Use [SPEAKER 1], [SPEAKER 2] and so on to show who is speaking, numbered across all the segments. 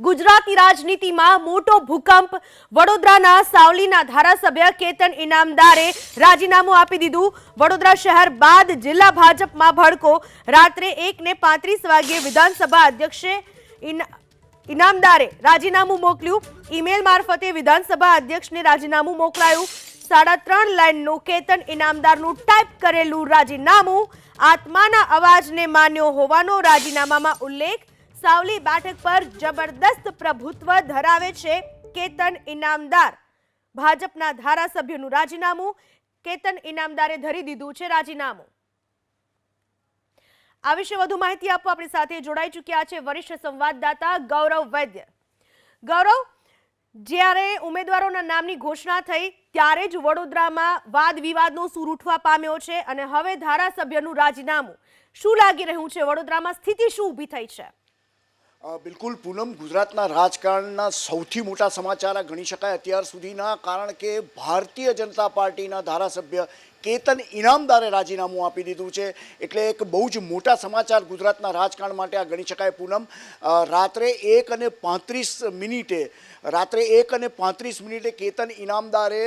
[SPEAKER 1] ગુજરાતી રાજનીતિમાં મોટો ભૂકંપ વડોદરાના સાવલીના ધારાસભ્ય કેતન ઇનામદારે રાજીનામું આપી દીધું. વડોદરા શહેર બાદ જિલ્લા ભાજપમાં ભડકો. રાત્રે એક ને પાંત્રીસ વાગ્યે વિધાનસભા અધ્યક્ષે ઇના- ઇનામદારે રાજીનામું મોકલ્યું. ઈમેલ મારફતે વિધાનસભા અધ્યક્ષને રાજીનામું મોકલાયું. સાડા ત્રણ લાઈનનું કેતન ઇનામદારનું ટાઈપ કરેલું રાજીનામું આત્માના અવાજને માન્યો હોવાનો રાજીનામામાં ઉલ્લેખ સાવલી બેઠક પર જબરદસ્ત પ્રભુત્વ ધરાવે છે કેતન ઇનામદાર. ભાજપના ધારાસભ્યનું રાજીનામું કેતન ઇનામદારે ધરી દીધું છે રાજીનામું. આ વિશે વધુ માહિતી આપવા આપણી સાથે જોડાઈ ચૂક્યા છે વરિષ્ઠ સંવાદદાતા ગૌરવ વૈદ્ય. ગૌરવ, જ્યારે ઉમેદવારોના નામની ઘોષણા થઈ, ત્યારે જ વડોદરામાં વાદ વિવાદનો સૂર ઉઠવા પામ્યો છે અને હવે ધારાસભ્યનું રાજીનામું. શું લાગી રહ્યું છે? વડોદરામાં સ્થિતિ શું ઊભી થઈ છે?
[SPEAKER 2] બિલકુલ પૂનમ, ગુજરાતના રાજકારણના સૌથી મોટા સમાચાર ગણી શકાય અત્યાર સુધીના, કારણ કે ભારતીય જનતા પાર્ટીના ધારાસભ્ય કેતન ઇનામદારે રાજીનામું આપી દીધું છે. એટલે એક બહુ જ મોટા સમાચાર ગુજરાતના રાજકારણ માટે આ ગણી શકાય પૂનમ. રાત્રે એક અને પાંત્રીસ મિનિટે, રાત્રે એક અને પાંત્રીસ મિનિટે કેતન ઇનામદારે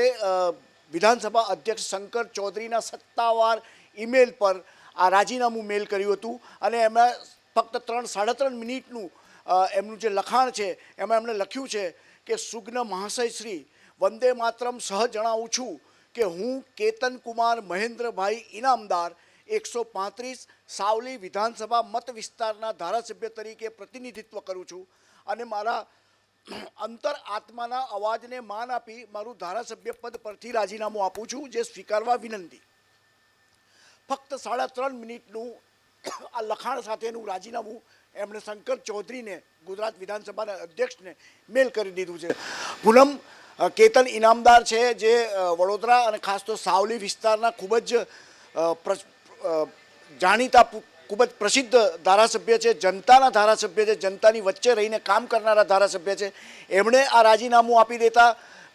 [SPEAKER 2] વિધાનસભા અધ્યક્ષ શંકર ચૌધરીના સત્તાવાર ઈમેલ પર આ રાજીનામું મેલ કર્યું હતું. અને એમાં ફક્ત ત્રણ, સાડા ત્રણ મિનિટનું એમનું જે લખાણ છે, એમાં એમણે લખ્યું છે કે સુગ્ન મહાશય શ્રી, વંદે માતરમ સહ જણાવું છું કે હું કેતન કુમાર મહેન્દ્રભાઈ ઇનામદાર એકસો પાંત્રીસ સાવલી વિધાનસભા મત વિસ્તારના ધારાસભ્ય તરીકે પ્રતિનિધિત્વ કરું છું અને મારા અંતર આત્માના અવાજને માન આપી મારું ધારાસભ્ય પદ પરથી રાજીનામું આપું છું, જે સ્વીકારવા વિનંતી. ફક્ત સાડા ત્રણ મિનિટનું આ લખાણ સાથેનું રાજીનામું એમણે શંકર ચૌધરીને, ગુજરાત વિધાનસભાના અધ્યક્ષને મેલ કરી દીધું છે. પૂનમ કેતન ઇનામદાર છે જે વડોદરા અને ખાસ તો સાવલી વિસ્તારના ખૂબ જ જાણીતા ખૂબ જ પ્રસિદ્ધ ધારાસભ્ય છે, જનતાના ધારાસભ્ય છે, જનતાની વચ્ચે રહીને કામ કરનારા ધારાસભ્ય છે. એમણે આ રાજીનામું આપી દેતા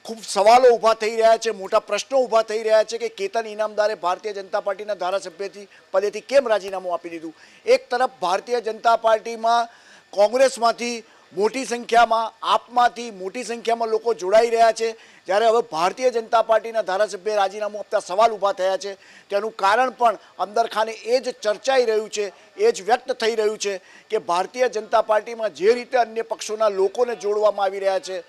[SPEAKER 2] ખૂબ સવાલો ઊભા થઈ રહ્યા છે, મોટા પ્રશ્નો ઊભા થઈ રહ્યા છે કે કેતન ઇનામદારે ભારતીય જનતા પાર્ટીના ધારાસભ્યથી પદેથી કેમ રાજીનામું આપી દીધું? એક તરફ ભારતીય જનતા પાર્ટીમાં કોંગ્રેસમાંથી મોટી સંખ્યામાં, આપમાંથી મોટી સંખ્યામાં લોકો જોડાઈ રહ્યા છે. જ્યારે હવે ભારતીય જનતા પાર્ટીના ધારાસભ્ય રાજીનામું આપતા સવાલ ઊભા થયા છે. તેનું કારણ પણ અંદરખાને એ જ ચર્ચાઈ રહ્યું છે, એ જ વ્યક્ત થઈ રહ્યું છે કે ભારતીય જનતા પાર્ટીમાં જે રીતે અન્ય પક્ષોના લોકોને જોડવામાં આવી રહ્યા છે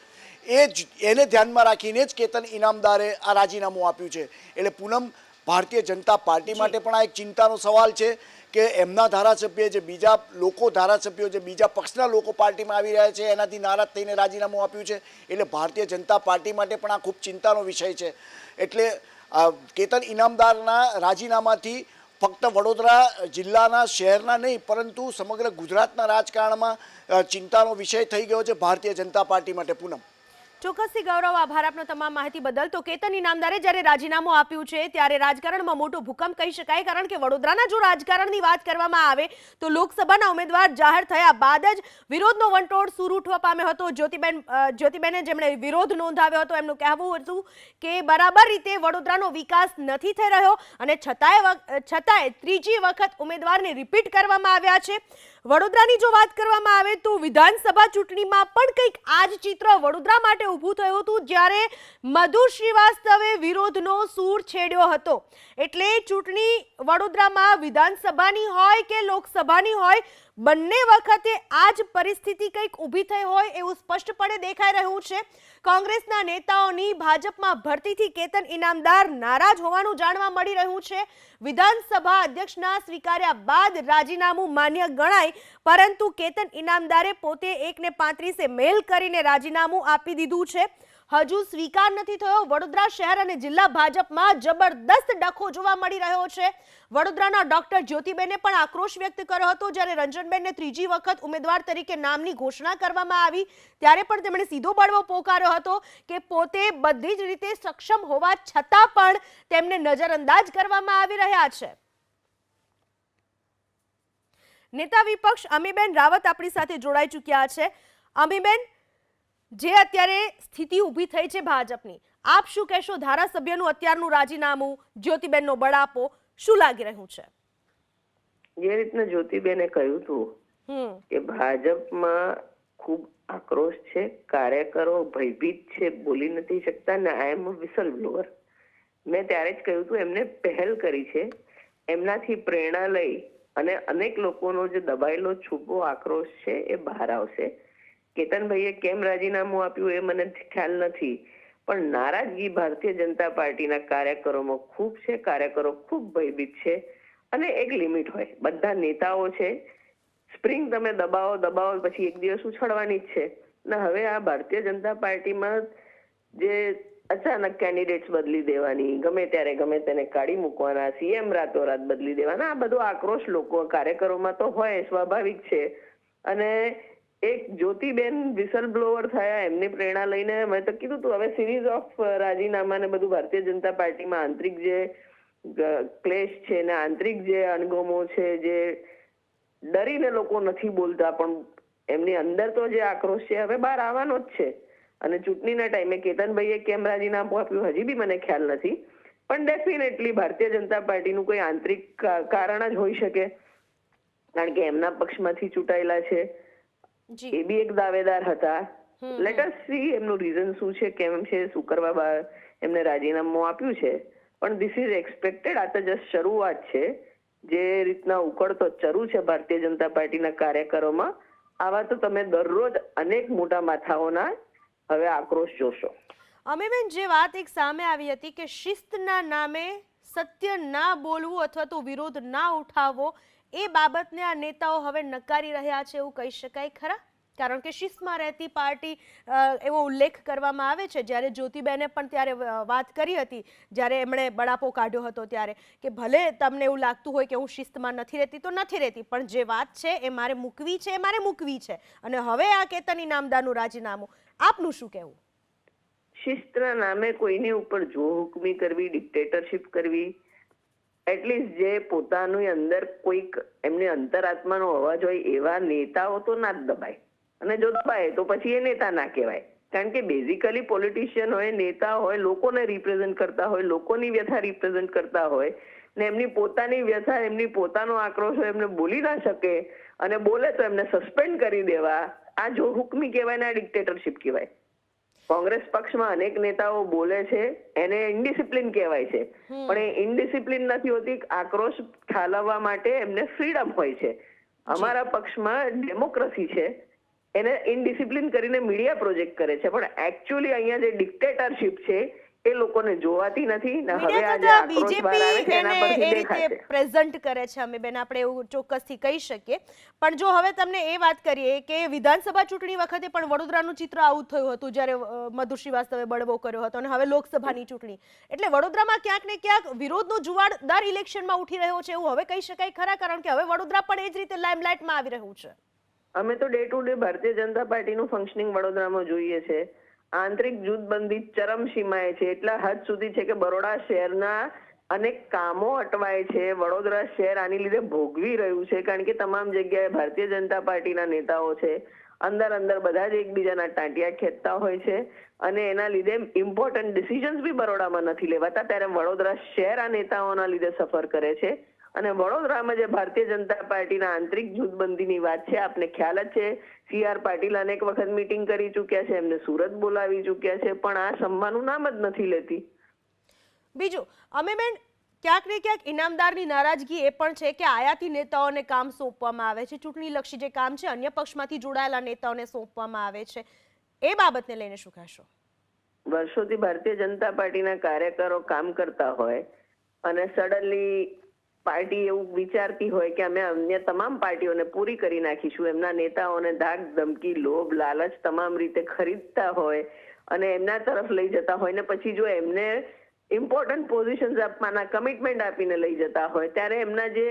[SPEAKER 2] એ જ એને ધ્યાનમાં રાખીને જ કેતન ઇનામદારે આ રાજીનામું આપ્યું છે. એટલે પૂનમ ભારતીય જનતા પાર્ટી માટે પણ આ એક ચિંતાનો સવાલ છે કે એમના ધારાસભ્ય જે બીજા લોકો ધારાસભ્યો જે બીજા પક્ષના લોકો પાર્ટીમાં આવી રહ્યા છે એનાથી નારાજ થઈને રાજીનામું આપ્યું છે. એટલે ભારતીય જનતા પાર્ટી માટે પણ આ ખૂબ ચિંતાનો વિષય છે. એટલે કેતન ઇનામદારના રાજીનામાથી ફક્ત વડોદરા જિલ્લાના શહેરના નહીં પરંતુ સમગ્ર ગુજરાતના રાજકારણમાં ચિંતાનો વિષય થઈ ગયો છે ભારતીય જનતા પાર્ટી માટે પૂનમ.
[SPEAKER 1] ચોક્કસથી ગૌરવ આભાર આપનો તમામ માહિતી બદલ. તો કેતન ઇનામદારે જ્યારે રાજીનામું આપ્યું છે, ત્યારે રાજકારણમાં મોટો ભૂકંપ કહી શકાય, કારણ કે વડોદરાના જો રાજકારણની વાત કરવામાં આવે, તો લોકસભાના ઉમેદવાર જાહેર થયા બાદ જ વિરોધનો વંટોળ સૂર ઉઠવા પામ્યો હતો. જ્યોતિબેન જ્યોતિબેને જેમણે વિરોધ નોંધાવ્યો હતો, એમનું કહેવું હતું કે બરાબર રીતે વડોદરાનો વિકાસ નથી થઈ રહ્યો અને છતાંય છતાંય ત્રીજી વખત ઉમેદવારને રિપીટ કરવામાં આવ્યા છે. વડોદરાની જો વાત કરવામાં આવે તો વિધાનસભા ચૂંટણીમાં પણ કંઈક આ જ ચિત્ર વડોદરા માટે ઊભું થયું હતું, જ્યારે મધુ શ્રીવાસ્તવે વિરોધનો સૂર છેડ્યો હતો. એટલે ચૂંટણી વડોદરામાં વિધાનસભાની હોય કે લોકસભાની હોય બંને વખતે આ જ પરિસ્થિતિ કંઈક ઊભી થઈ હોય એવું સ્પષ્ટપણે દેખાઈ રહ્યું છે. કોંગ્રેસના નેતાઓની ભાજપમાં ભરતીથી કેતન ઇનામદાર નારાજ હોવાનું જાણવા મળી રહ્યું છે. વિધાનસભા અધ્યક્ષના સ્વીકાર્યા બાદ રાજીનામું માન્ય ગણાય, પરંતુ કેતન ઇનામદારે પોતે એકને પાંત્રીસે મેલ કરીને રાજીનામું આપી દીધું છે. હજુ સ્વીકાર નથી થયો. વડોદરા શહેર અને જિલ્લા ભાજપમાં જબરદસ્ત ડખો જોવા મળી રહ્યો છે. વડોદરાના ડોક્ટર જ્યોતિબેને પણ આક્રોશ વ્યક્ત કર્યો હતો. જ્યારે રંજનબેનને ત્રીજી વખત ઉમેદવાર તરીકે નામની ઘોષણા કરવામાં આવી, ત્યારે પણ તેમણે સીધો બળવો પોકાર્યો હતો કે પોતે બધી જ રીતે સક્ષમ હોવા છતાં પણ તેમને નજરઅંદાજ કરવામાં આવી રહ્યા છે. નેતા વિપક્ષ અમીબેન રાવત આપણી સાથે જોડાઈ ચૂક્યા છે. અમીબેન જે અત્યારે સ્થિતિ ઊભી થઈ છે ભાજપની. આપ શું કહેશો? ધારાસભ્યનું અત્યારનું રાજીનામું જ્યોતિબેનનો બળાપો શું લાગી રહ્યું છે?
[SPEAKER 3] જે રીતના જ્યોતિબેને કહ્યું હતું કે ભાજપમાં ખૂબ આક્રોશ છે કાર્યકરો ભયભીત છે બોલી નથી શકતા ને આઈ એમ વિસલ બ્લોઅર મેં ત્યારે જ કહ્યું હતું એમને પહેલ કરી છે. એમનાથી પ્રેરણા લઈ અને અનેક લોકોનો જે દબાયેલો છૂપો આક્રોશ છે એ બહાર આવશે. કેતનભાઈએ કેમ રાજીનામું આપ્યું એ મને ખ્યાલ નથી. પણ નારાજગી ભારતીય જનતા પાર્ટીના કાર્યકરોમાં ખૂબ છે, કાર્યકરો ખૂબ ભયભીત છે અને એક લિમિટ હોય. બધા નેતાઓ છે. સ્પ્રિંગ તમે દબાવો દબાવો, પછી એક દિવસ ઉછળવાની જ છે. ને, હવે આ ભારતીય જનતા પાર્ટીમાં જે અચાનક કેન્ડિડેટ્સ બદલી દેવાની, ગમે ત્યારે ગમે તેને કાઢી મૂકવાના સીએમ રાતોરાત બદલી દેવાના, આ બધો આક્રોશ લોકો કાર્યકરોમાં તો હોય, સ્વાભાવિક છે. અને એક જ્યોતિબેન વિસલ બ્લોવર થયા, એમની પ્રેરણા લઈને મેં તો કીધું તું, હવે સિરીઝ ઓફ રાજીનામા ને બધું ભારતીય જનતા પાર્ટીમાં આંતરિક જે ક્લેશ છે ને આંતરિક જે અણગમો છે, જે ડરીને લોકો નથી બોલતા, પણ એમની અંદર તો જે આક્રોશ છે, હવે બહાર આવવાનો જ છે. અને ચૂંટણીના ટાઈમે કેતનભાઈએ કેમ રાજીનામું આપ્યું, હજી બી મને ખ્યાલ નથી. પણ ડેફિનેટલી ભારતીય જનતા પાર્ટીનું કોઈ આંતરિક કારણ જ હોઈ શકે. કારણ કે એમના પક્ષમાંથી ચૂંટાયેલા છે. એ બી એક દાવેદાર હતા. લેટ અસ સી એમનું રીઝન શું છે કેમ છે શું કરવા એમને રાજીનામું આપ્યું છે. પણ ધીસ ઇઝ એક્સપેક્ટેડ આ તો જસ્ટ શરૂઆત છે. જે રીતના ઉકળતો ચરુ છે ભારતીય જનતા પાર્ટીના કાર્યકરોમાં આવા તો તમે દરરોજ અનેક મોટા માથાઓના હવે આક્રોશ જોશો.
[SPEAKER 1] અમીબેન જે વાત એક સામે આવી હતી કે શિસ્તના નામે સત્ય ના બોલવું અથવા તો વિરોધ ના ઉઠાવવો એ બાબતને આ નેતાઓ હવે નકારી રહ્યા છે એવું કહી શકાય ખરા? કારણ કે શિસ્તમાં રહેતી પાર્ટી એવો ઉલ્લેખ કરવામાં આવે છે. જ્યારે જ્યોતિબેને પણ ત્યારે વાત કરી હતી, જ્યારે એમણે બળાપો કાઢ્યો હતો ત્યારે, કે ભલે તમને એવું લાગતું હોય કે હું શિસ્તમાં નથી રહેતી, તો નથી રહેતી. પણ જે વાત છે એ મારે મૂકવી છે, એ મારે મૂકવી છે. અને હવે આ કેતન ઇનામદારનું રાજીનામું, આપનું શું કહેવું?
[SPEAKER 3] શિસ્તના નામે કોઈની ઉપર જો હુકમી કરવી ડિક્ટેટરશિપ કરવી એટલીસ્ટ જે પોતાની અંદર કોઈક એમની અંતરાત્માનો અવાજ હોય એવા નેતાઓ તો ના જ દબાય. અને જો દબાય તો પછી એ નેતા ના કહેવાય. કારણ કે બેઝિકલી પોલિટિશિયન હોય, નેતા હોય, લોકોને રિપ્રેઝેન્ટ કરતા હોય, લોકોની વ્યથા રિપ્રેઝેન્ટ કરતા હોય, ને એમની પોતાની વ્યથા, એમની પોતાનો આક્રોશ હોય, એમને બોલી ના શકે અને બોલે તો એમને સસ્પેન્ડ કરી દેવા. આ જો હુકમી કહેવાય ને આ ડિક્ટેટરશિપ કહેવાય. કોંગ્રેસ પક્ષમાં અનેક નેતાઓ બોલે છે એને ઇન્ડિસિપ્લિન કહેવાય છે. પણ એ ઇન્ડિસિપ્લિન નથી હોતી આક્રોશ ઠાલવવા માટે એમને ફ્રીડમ હોય છે. અમારા પક્ષમાં ડેમોક્રેસી છે એને ઇનડિસિપ્લિન કરીને મીડિયા પ્રોજેક્ટ કરે છે. પણ એકચ્યુઅલી અહીંયા જે ડિક્ટેટરશિપ છે એ લોકોને જોવાતી નથી ને હવે આ જે
[SPEAKER 1] મીડિયા
[SPEAKER 3] આક્રોશ બહાર આવે છે એના
[SPEAKER 1] બીજેપી એને એ રીતે પ્રેઝન્ટ કરે છે અમે બેન આપણે એવું ચોક્કસથી કહી શકીએ. પણ જો હવે તમને એ વાત કરીએ કે વિધાનસભા ચૂંટણી વખતે પણ વડોદરાનું ચિત્ર આવું થયું હતું જ્યારે મધુ શ્રીવાસ્તવે બળવો કર્યો હતો અને હવે લોકસભાની ચૂંટણી. એટલે વડોદરામાં ક્યાંક ને ક્યાંક વિરોધનો જુવાળ દર ઇલેક્શનમાં ઉઠી રહ્યો છે એવું હવે કહી શકાય ખરા કારણ કે હવે વડોદરા પણ એ જ રીતે લાઇમલાઇટમાં આવી રહ્યું છે.
[SPEAKER 3] અમે તો day to day Bharatiya Janata પાર્ટીનું ફંક્શનિંગ વડોદરામાં જોઈએ છે. આંતરિક જૂથબંધી ચરમસીમાએ છે. એટલા હદ સુધી છે કે બરોડા શહેરના અનેક કામો અટવાય છે. વડોદરા શહેર આની લીધે ભોગવી રહ્યું છે કારણ કે તમામ જગ્યાએ ભારતીય જનતા પાર્ટીના નેતાઓ છે. અંદર અંદર બધા જ એકબીજાના ટાંટિયા ખેંચતા હોય છે અને એના લીધે ઇમ્પોર્ટન્ટ ડિસિઝન્સ બી બરોડામાં નથી લેવાતા. ત્યારે વડોદરા શહેર આ નેતાઓના લીધે સફર કરે છે. અને વડોદરામાં જે ભારતીય જનતા પાર્ટીના આંતરિક જૂથબંધીની વાત છે આપને ખ્યાલ જ છે સી આર પાટીલ અનેક વખત મીટિંગ કરી ચૂક્યા છે એમને સુરત બોલાવી ચૂક્યા છે પણ આ સંભાનું નામ જ નથી લેતી.
[SPEAKER 1] બીજું અમે બેન ક્યાંક ને ક્યાંક ઇનામદારની નારાજગી એ પણ છે કે આયાતી નેતાઓને કામ સોંપવામાં આવે છે ચૂંટણીલક્ષી જે કામ છે અન્ય પક્ષમાંથી જોડાયેલા નેતાઓને સોંપવામાં આવે છે. એ બાબતને લઈને શું કહેશો?
[SPEAKER 3] વર્ષોથી ભારતીય જનતા પાર્ટીના કાર્યકરો કામ કરતા હોય અને સડનલી પાર્ટી એવું વિચારતી હોય કે અમે અન્ય તમામ પાર્ટીઓને પૂરી કરી નાખીશું. એમના નેતાઓને ધાક ધમકી, લોભ, લાલચ તમામ રીતે ખરીદતા હોય અને એમના તરફ લઈ જતા હોય ને પછી જો એમને ઇમ્પોર્ટન્ટ પોઝિશન્સ આપવાના કમિટમેન્ટ આપીને લઈ જતા હોય, ત્યારે એમના જે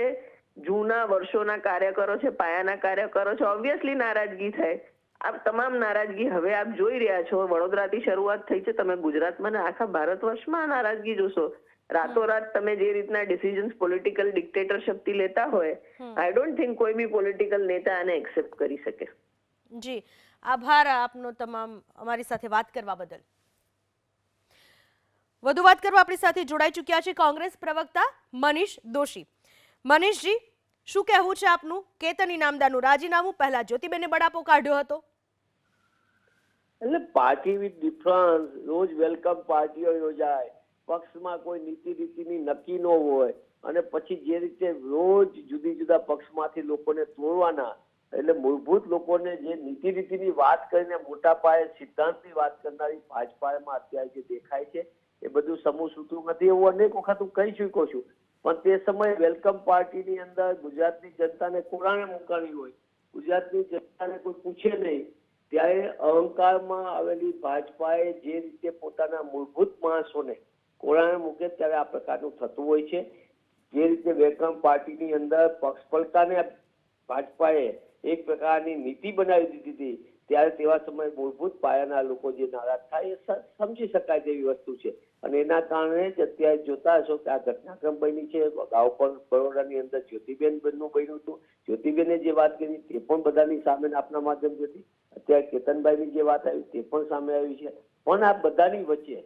[SPEAKER 3] જૂના વર્ષોના કાર્યકરો છે, પાયાના કાર્યકરો છે ઓબ્વિયસલી નારાજગી થાય. આપ તમામ નારાજગી હવે આપ જોઈ રહ્યા છો. વડોદરાથી શરૂઆત થઈ છે. તમે ગુજરાતમાં ને આખા ભારત વર્ષમાં નારાજગી જોશો. રાતોરાત તમે જે રીતના ડિસિઝન્સ પોલિટિકલ ડિક્ટેટરશિપથી લેતા હોય આઈ ડોન્ટ થિંક કોઈ બી પોલિટિકલ નેતા આને એક્સેપ્ટ કરી શકે.
[SPEAKER 1] જી. આભાર આપનો તમામ અમારી સાથે વાત કરવા બદલ. વધુ વાત કરવા આપણી સાથે જોડાઈ ચૂક્યા છે કોંગ્રેસ પ્રવક્તા મનીષ દોશી. મનીષજી શું કહેવું છે આપનું? કેતન ઇનામદારનું રાજીનામું? પહેલા જ્યોતિબેને બડાપો કાઢ્યો હતો.
[SPEAKER 4] એટલે પાર્ટી વિથ ડિફરન્સ રોજ વેલકમ પાર્ટીઓ યોજાય પક્ષમાં કોઈ નીતિ રીતિની નક્કી ન હોય અને પછી જે રીતે રોજ જુદી જુદા પક્ષમાંથી લોકોને તોડવાના, એટલે મૂળભૂત લોકોને જે નીતિ રીતિની વાત કરીને મોટા પાયે સિદ્ધાંતની વાત કરનારી ભાજપામાં અત્યારે જે દેખાય છે, એ બધું સમૂહ સૂતું નથી એવું અનેક વખત હું કહી ચૂક્યો છું. પણ તે સમયે વેલકમ પાર્ટીની અંદર ગુજરાતની જનતાને કોરાણે મુકાવી હોય, ગુજરાતની જનતાને કોઈ પૂછે નહીં, ત્યારે અહંકારમાં આવેલી ભાજપાએ જે રીતે પોતાના મૂળભૂત માણસોને કોરાણે મૂકે ત્યારે આ પ્રકારનું થતું હોય છે. જે રીતે વેલકમ પાર્ટીની અંદર પક્ષપલતાને ભાજપાએ એક પ્રકારની નીતિ બનાવી દીધી હતી, ત્યારે તેવા સમયે મૂળભૂત પાયાના લોકો જે નારાજ થાય એ સમજી શકાય તેવી વસ્તુ છે. અને એના કારણે જ અત્યારે જોતા હશો કે આ ઘટનાક્રમ બની છે. અગાઉ પણ બરોડાની અંદર જ્યોતિબેન બનનું બન્યું હતું. જ્યોતિબેને જે વાત કરી તે પણ બધાની સામે આપના માધ્યમથી હતી. અત્યારે કેતનભાઈની જે વાત આવી તે પણ સામે આવી છે. પણ આ બધાની વચ્ચે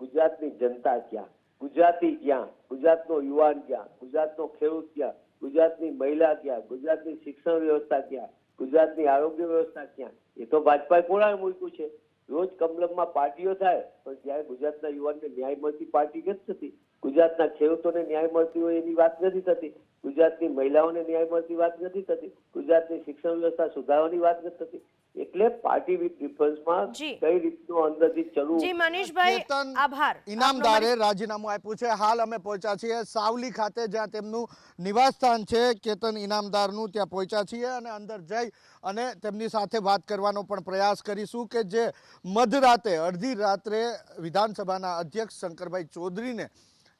[SPEAKER 4] ગુજરાતની જનતા ક્યાં? ગુજરાતી ક્યાં? ગુજરાતનો યુવાન ક્યાં? ગુજરાતનો ખેડૂત ક્યાં? ગુજરાતની મહિલા ક્યાં? ગુજરાતની શિક્ષણ વ્યવસ્થા ક્યાં? ગુજરાતની આરોગ્ય વ્યવસ્થા ક્યાં? એ તો ભાજપાએ કોણાએ મૂક્યું છે. રોજ કમલમમાં પાર્ટીઓ થાય, પણ જ્યારે ગુજરાતના યુવાનને ન્યાય મળતી પાર્ટી નથી થતી. ગુજરાતના ખેડૂતોને ન્યાય મળતી હોય એની વાત નથી થતી. ગુજરાતની મહિલાઓને ન્યાય મળતી વાત નથી થતી. ગુજરાતની શિક્ષણ વ્યવસ્થા સુધારવાની વાત નથી થતી. એટલે પાર્ટી વિથ ડિફરન્સમાં કઈ રીતનું અંદરથી ચલવું?
[SPEAKER 1] જી મનીષભાઈ આભાર.
[SPEAKER 2] ઇનામદારે રાજીનામું આપ્યું છે. હાલ અમે પહોંચ્યા છીએ સાવલી ખાતે જ્યાં તેમનું નિવાસસ્થાન છે. કેતન ઇનામદારનું ત્યાં પહોંચ્યા છીએ અને અંદર જઈ અને તેમની સાથે વાત કરવાનો પણ પ્રયાસ કરીશું કે જે મધરાતે અડધી રાત્રે વિધાનસભાના અધ્યક્ષ શંકરભાઈ ચૌધરીને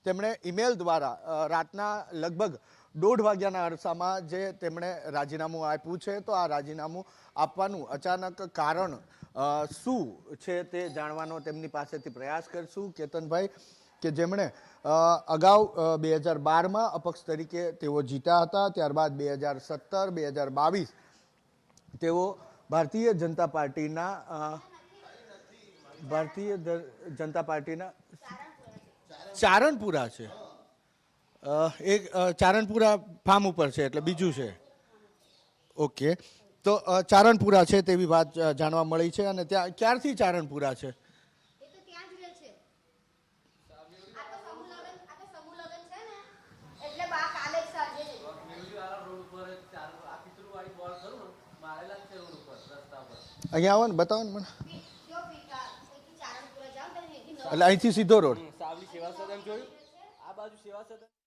[SPEAKER 2] તેમણે ઈમેલ દ્વારા રાતના લગભગ દોઢ વાગ્યાના અરસામાં જે તેમણે રાજીનામું આપ્યું છે, તો આ રાજીનામું આપવાનું અચાનક કારણ શું છે તે જાણવાનો તેમની પાસેથી પ્રયાસ કરશું. કેતનભાઈ, કે જેમણે અગાઉ બે હજાર બારમાં અપક્ષ તરીકે તેઓ જીતા હતા, ત્યારબાદ બે હજાર સત્તર, બે હજાર બાવીસ તેઓ ભારતીય જનતા પાર્ટીના ભારતીય જનતા પાર્ટીના ચારણપુરા છે. એક ચારણપુરા ફાર્મ ઉપર છે એટલે બીજું છે. ઓકે. તો ચારણપુરા છે તેવી વાત જાણવા મળી છે અને ત્યાં ક્યારથી ચારણપુરા છે?
[SPEAKER 5] એ તો ત્યાં જ રહે છે. આ તો સમૂહ લગન આ તો સમૂહ લગન છે ને. એટલે બા કાલે જ સાંજે જ.
[SPEAKER 2] અહીંયા આવો ને બતાવો ને મને. એટલે અહીંથી સીધો રોડ?
[SPEAKER 6] સેવા સદન જોયું? આ બાજુ સેવા સદન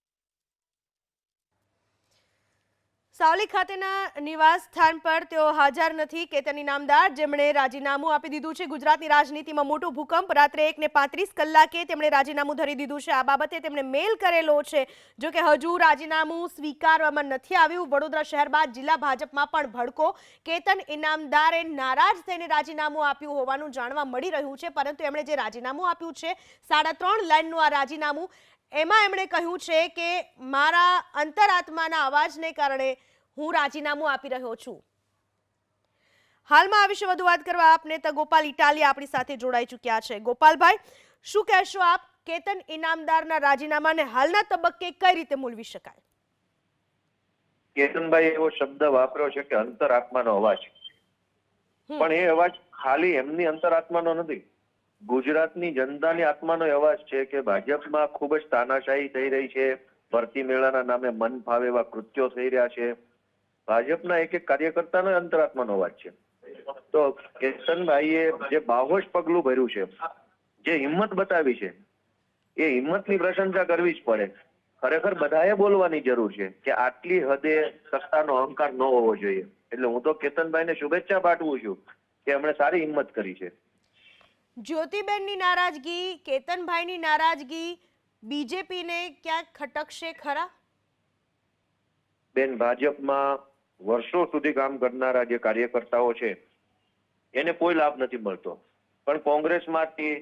[SPEAKER 1] સાવલી ખાતેના નિવાસ સ્થાન પર તેઓ હાજર નથી. કેતન ઇનામદાર જેમણે રાજીનામું આપી દીધું છે. ગુજરાતની રાજનીતિમાં મોટો ભૂકંપ રાત્રે એકને પાંત્રીસ કલાકે તેમણે રાજીનામું ધરી દીધું છે. આ બાબતે તેમણે મેલ કરેલો છે. જો કે હજુ રાજીનામું સ્વીકારવામાં નથી આવ્યું. વડોદરા શહેર બાદ જિલ્લા ભાજપમાં પણ ભડકો. કેતન ઇનામદારે નારાજ થઈને રાજીનામું આપ્યું હોવાનું જાણવા મળી રહ્યું છે. પરંતુ એમણે જે રાજીનામું આપ્યું છે, સાડા ત્રણ લાઇનનું આ રાજીનામું એમાં એમણે કહ્યું છે કે મારા અંતરાત્માના અવાજને કારણે હું રાજીનામું આપી રહ્યો છું. હાલમાં આ વિશે વધુ વાત કરવા આપને નેતા ગોપાલ ઇટાલિયા આપણી સાથે જોડાઈ ચૂક્યા છે. ગોપાલભાઈ શું કહેશો આપ? કેતન ઇનામદારના રાજીનામાને હાલના તબક્કે કઈ રીતે મૂલવી શકાય?
[SPEAKER 7] કેતનભાઈ એવો શબ્દ વાપર્યો છે કે અંતરાત્માનો અવાજ. પણ એ અવાજ ખાલી એમની અંતરાત્માનો નથી. ગુજરાતની જનતાની આત્માનો અવાજ છે કે ભાજપમાં ખૂબ જ તાનાશાહી થઈ રહી છે. ભરતી મેળાના નામે મન ફાવે એવા કૃત્યો થઈ રહ્યા છે. ભાજપના એક એક કાર્યકર્તાનો અંતરાત્માનો અવાજ છે. તો કેતનભાઈએ જે બાહોશ પગલું ભર્યું છે, જે હિંમત બતાવી છે, એ હિંમતની પ્રશંસા કરવી જ પડે. ખરેખર બધાએ બોલવાની જરૂર છે કે આટલી હદે સત્તાનો અહંકાર ન હોવો જોઈએ. એટલે હું તો કેતનભાઈને શુભેચ્છા પાઠવું છું કે એમણે સારી હિંમત કરી છે.
[SPEAKER 1] જ્યોતિબેનની નારાજગી, કેતનભાઈની નારાજગી, બીજેપીને ક્યાંક ખટકશે ખરા?
[SPEAKER 7] બેન, ભાજપમાં વર્ષો સુધી કામ કરનારા જે કાર્યકર્તાઓ છે, એને કોઈ લાભ નથી મળતો. પણ કોંગ્રેસમાંથી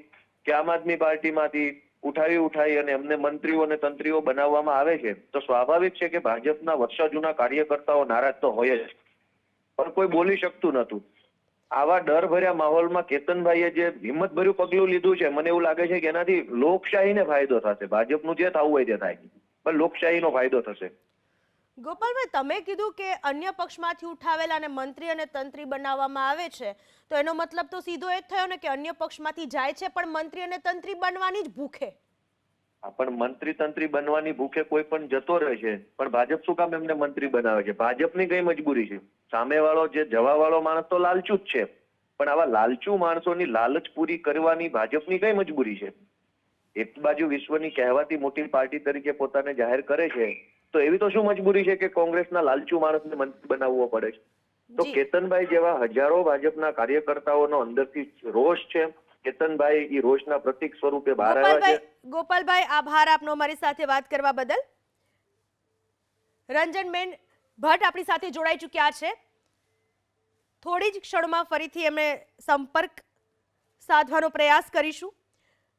[SPEAKER 7] કે આમ આદમી પાર્ટીમાંથી ઉઠાવી ઉઠાવી અને એમને મંત્રીઓ અને તંત્રીઓ બનાવવામાં આવે છે, તો સ્વાભાવિક છે કે ભાજપના વર્ષો જૂના કાર્યકર્તાઓ નારાજ તો હોય જ, પણ કોઈ બોલી શકતું નતું આવા ડર ભર્યા માહોલમાં કેતનભાઈએ જે હિંમત ભર્યું પગલું લીધું છે, મને એવું લાગે છે કે એનાથી લોકશાહીને ફાયદો થશે. ભાજપનું જે થવું હોય તે થાય. પણ લોકશાહીનો ફાયદો થશે.
[SPEAKER 1] ગોપાલભાઈ, તમે કીધું કે અન્ય પક્ષમાંથી ઉઠાવેલા અને મંત્રી અને તંત્રી બનાવવામાં આવે છે, તો એનો મતલબ તો સીધો એ જ થયો ને કે અન્ય પક્ષમાંથી જાય છે, પણ મંત્રી અને તંત્રી બનવાની જ ભૂખે?
[SPEAKER 7] પણ મંત્રી તંત્રી બનવાની ભૂખે કોઈ પણ જતો રહે છે. પણ ભાજપ શું કામ એમને મંત્રી બનાવે છે? ભાજપની કઈ મજબૂરી છે? સામેવાળો જે જવાવાળો માણસ તો લાલચુ જ છે. પણ આવા લાલચુ માણસોની લાલચ પૂરી કરવાની ભાજપની કઈ મજબૂરી છે? એક બાજુ વિશ્વની કહેવાતી મોટી પાર્ટી તરીકે પોતાને જાહેર કરે છે તો એવી તો શું મજબૂરી છે કે કોંગ્રેસના લાલચુ માણસને મંત્રી બનાવવો પડે છે? તો કેતનભાઈ જેવા હજારો ભાજપના કાર્યકર્તાઓનો અંદરથી રોષ છે. કેતનભાઈ એ રોષના પ્રતિક સ્વરૂપે બહાર આવ્યા છે.
[SPEAKER 1] ગોપાલભાઈ આભાર આપનો મારી સાથે વાત કરવા બદલ. રંજનબેન ભટ્ટ આપણી સાથે જોડાઈ ચૂક્યા છે. થોડી જ ક્ષણમાં ફરીથી એમને સંપર્ક સાધવાનો પ્રયાસ કરીશું.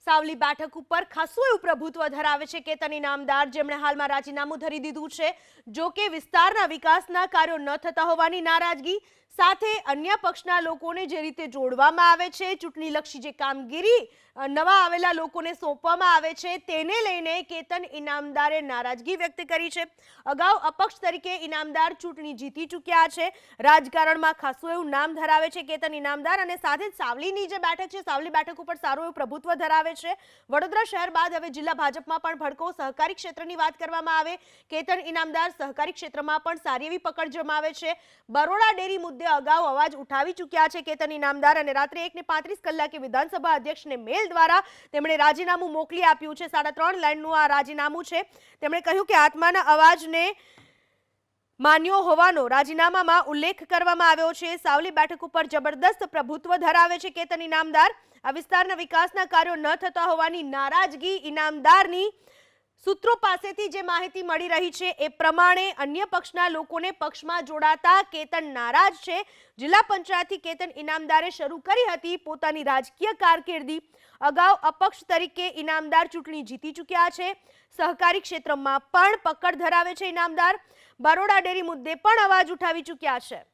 [SPEAKER 1] સાવલી બેઠક ઉપર ખાસું એવું પ્રભુત્વ ધરાવે છે કેતની નામદાર જેમણે હાલમાં રાજીનામું ધરી દીધું છે. જો કે વિસ્તારના વિકાસના કાર્યો ન થતા હોવાની નારાજગી સાથે અન્ય પક્ષના લોકોને જે રીતે જોડવામાં આવે છે, ચૂંટણીલક્ષી જે કામગીરી નવા આવેલા લોકોને સોંપવામાં આવે છે, તેને લઈને કેતન ઇનામદારે નારાજગી વ્યક્ત કરી છે. અગાઉ અપક્ષ તરીકે ઇનામદાર ચૂંટણી જીતી ચૂક્યા છે. રાજકારણમાં ખાસું એવું નામ ધરાવે છે કેતન ઇનામદાર અને સાથે જ સાવલીની જે બેઠક છે, સાવલી બેઠક ઉપર સારું એવું પ્રભુત્વ ધરાવે છે. વડોદરા શહેર બાદ હવે જિલ્લા ભાજપમાં પણ ભડકો સહકારી ક્ષેત્રની વાત કરવામાં આવે. કેતન ઇનામદાર સહકારી ક્ષેત્રમાં પણ સારી એવી પકડ જમાવે છે. બરોડા ડેરી મુદ્દે અગાઉ અવાજ ઉઠાવી ચૂક્યા છે કેતન ઇનામદાર અને રાત્રે એકને પાંત્રીસ કલાકે વિધાનસભા અધ્યક્ષને મેલ દ્વારા તેમણે રાજીનામું મોકલી આપ્યું છે. સાડા ત્રણ લાઇનનું આ રાજીનામું છે. તેમણે કહ્યું કે આત્માના અવાજને માન્યો હોવાનો રાજીનામામાં ઉલ્લેખ કરવામાં આવ્યો છે. સાવલી બેઠક ઉપર જબરદસ્ત પ્રભુત્વ ધરાવે છે કેતન ઇનામદાર આ વિસ્તારના વિકાસના કાર્યો ન થતા હોવાની નારાજગી ઇનામદારની સૂત્રો પાસેથી જે માહિતી મળી રહી છે એ પ્રમાણે અન્ય પક્ષના લોકોને પક્ષમાં જોડાતા કેતન નારાજ છે. જિલ્લા પંચાયતથી કેતન ઇનામદારે શરૂ કરી હતી પોતાની રાજકીય કારકિર્દી. અગાઉ અપક્ષ તરીકે ઇનામદાર ચૂંટણી જીતી ચૂક્યા છે. સહકારી ક્ષેત્રમાં પણ પકડ ધરાવે છે ઇનામદાર. બરોડા ડેરી મુદ્દે પણ અવાજ ઉઠાવી ચૂક્યા છે.